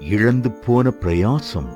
இழந்து போன பிரயாசம்.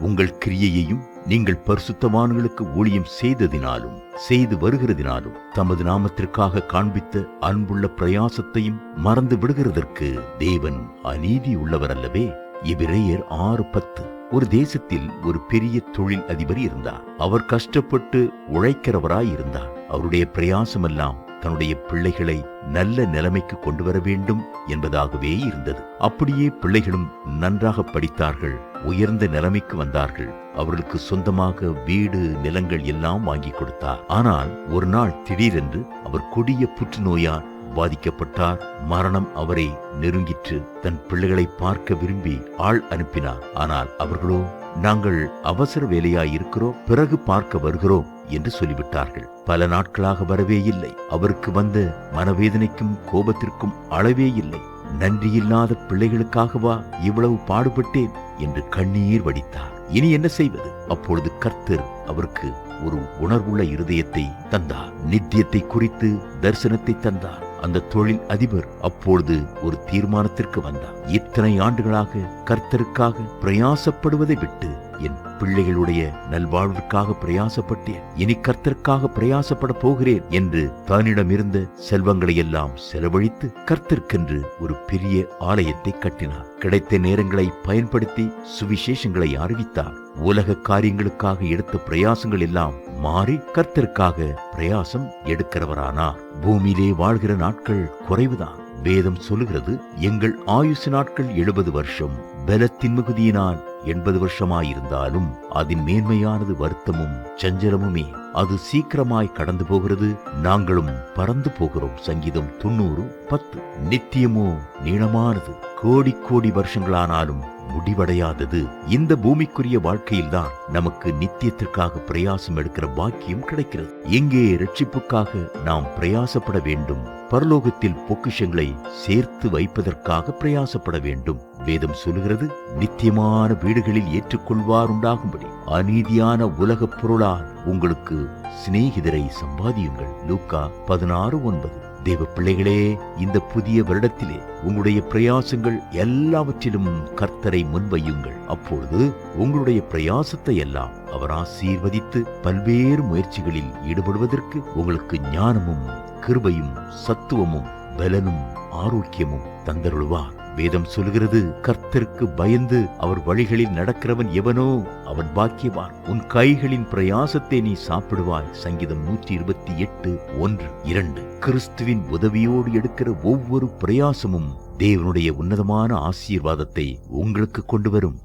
உங்கள் கிரியையையும் நீங்கள் பரிசுத்தவான்களுக்கு ஊழியம் செய்ததினாலும் செய்து வருகிறதினாலும் தமது நாமத்திற்காக காண்பித்த அன்புள்ள பிரயாசத்தையும் மறந்து விடுகிறதற்கு தேவன் அநீதி உள்ளவர் அல்லவே இவ்விரையர் ஆறு பத்து. ஒரு தேசத்தில் ஒரு பெரிய தொழில் அதிபர் இருந்தார். அவர் கஷ்டப்பட்டு உழைக்கிறவராய் இருந்தார் அவருடைய பிரயாசமெல்லாம் தன்னுடைய பிள்ளைகளை நல்ல நிலைமைக்கு கொண்டு வர வேண்டும் என்பதாகவே இருந்தது. அப்படியே பிள்ளைகளும் நன்றாக படித்தார்கள் உயர்ந்த நிலைமைக்கு வந்தார்கள். அவர்களுக்கு சொந்தமாக வீடு நிலங்கள் எல்லாம் வாங்கி கொடுத்தார். ஆனால் ஒரு நாள் திடீரென்று அவர் கொடிய புற்றுநோயால் பாதிக்கப்பட்டார். மரணம் அவரை நெருங்கிற்று தன் பிள்ளைகளை பார்க்க விரும்பி ஆள் அனுப்பினார். ஆனால் அவர்களோ நாங்கள் அவசர வேலையாய் இருக்கிறோம் பிறகு பார்க்க வருகிறோம் என்று சொல்லிவிட்டார்கள். பல நாட்களாக வரவே இல்லை. அவருக்கு வந்த மனவேதனைக்கும் கோபத்திற்கும் அளவே இல்லை. நன்றியில்லாத பிள்ளைகளுக்காகவா இவ்வளவு பாடுபட்டேன் என்று கண்ணீர் வடித்தார். இனி என்ன செய்வது? அப்பொழுது கர்த்தர் அவருக்கு ஒரு உணர்வுள்ள இருதயத்தை தந்தார். நித்தியத்தை குறித்து தரிசனத்தை தந்தார். அந்த தொழில் அதிபர் அப்பொழுது ஒரு தீர்மானத்திற்கு வந்தார். இத்தனை ஆண்டுகளாக கர்த்தருக்காக பிரயாசப்படுவதை விட்டு என் பிள்ளைகளுடைய நல்வாழ்விற்காக பிரயாசப்பட்டேன். இனி கர்த்தருக்காக பிரயாசப்பட போகிறேன் என்று தன்னிடமிருந்த செல்வங்களை எல்லாம் செலவழித்து கர்த்தர்க்கென்று ஒரு பெரிய ஆலயத்தை கட்டினார். கிடைத்த நேரங்களை பயன்படுத்தி சுவிசேஷங்களை அறிவித்தார். உலக காரியங்களுக்காக எடுத்த பிரயாசங்கள் எல்லாம் மாறி கர்த்தருக்காக பிரயாசம் எடுக்கிறவரானார். பூமியிலே வாழ்கிற நாட்கள் குறைவுதான். வேதம் சொல்லுகிறது எங்கள் ஆயுசு நாட்கள் எழுபது வருஷம். பலத்தின் மிகுதியினால் எண்பது வருஷமாயிருந்தாலும் அதன் மேன்மையானது வருத்தமும் சஞ்சலமுமே அது சீக்கிரமாய் கடந்து போகிறது. நாங்களும் பறந்து போகிறோம். சங்கீதம் தொண்ணூறு பத்து. நித்தியமோ நீளமானது. கோடி கோடி வருஷங்களானாலும் முடிவடையாதது. இந்த பூமிக்குரிய வாழ்க்கையில்தான் நமக்கு நித்தியத்திற்காக பிரயாசம் எடுக்கிற பாக்கியம் கிடைக்கிறது. எங்கே ரட்சிப்புக்காக நாம் பிரயாசப்பட வேண்டும். பரலோகத்தில் பொக்கிஷங்களை சேர்த்து வைப்பதற்காக பிரயாசப்பட வேண்டும். வேதம் சொல்லுகிறது நித்தியமான வீடுகளில் ஏற்றுக்கொள்வார் உண்டாகும்படி. அநீதியான உலகப் பொருளால் உங்களுக்கு சிநேகிதரை சம்பாதியுங்கள். லூக்கா பதினாறு ஒன்பது. தேவ பிள்ளைகளே இந்த புதிய வருடத்திலே உங்களுடைய பிரயாசங்கள் எல்லாவற்றிலும் கர்த்தரை முன்வையுங்கள். அப்பொழுது உங்களுடைய பிரயாசத்தை எல்லாம் அவர் ஆசீர்வதித்து பல்வேறு முயற்சிகளில் ஈடுபடுவதற்கு உங்களுக்கு ஞானமும் கிருபையும் சத்துவமும் பலனும் ஆரோக்கியமும் தந்தருள்வார். வேதம் சொல்கிறது கர்த்தருக்கு பயந்து அவர் வழிகளில் நடக்கிறவன் எவனோ அவன் பாக்கியவான். உன் கைகளின் பிரயாசத்தை நீ சாப்பிடுவாய். சங்கீதம் நூற்றி இருபத்தி எட்டு ஒன்று இரண்டு. கிறிஸ்துவின் உதவியோடு எடுக்கிற ஒவ்வொரு பிரயாசமும் தேவனுடைய உன்னதமான ஆசீர்வாதத்தை உங்களுக்கு கொண்டு வரும்.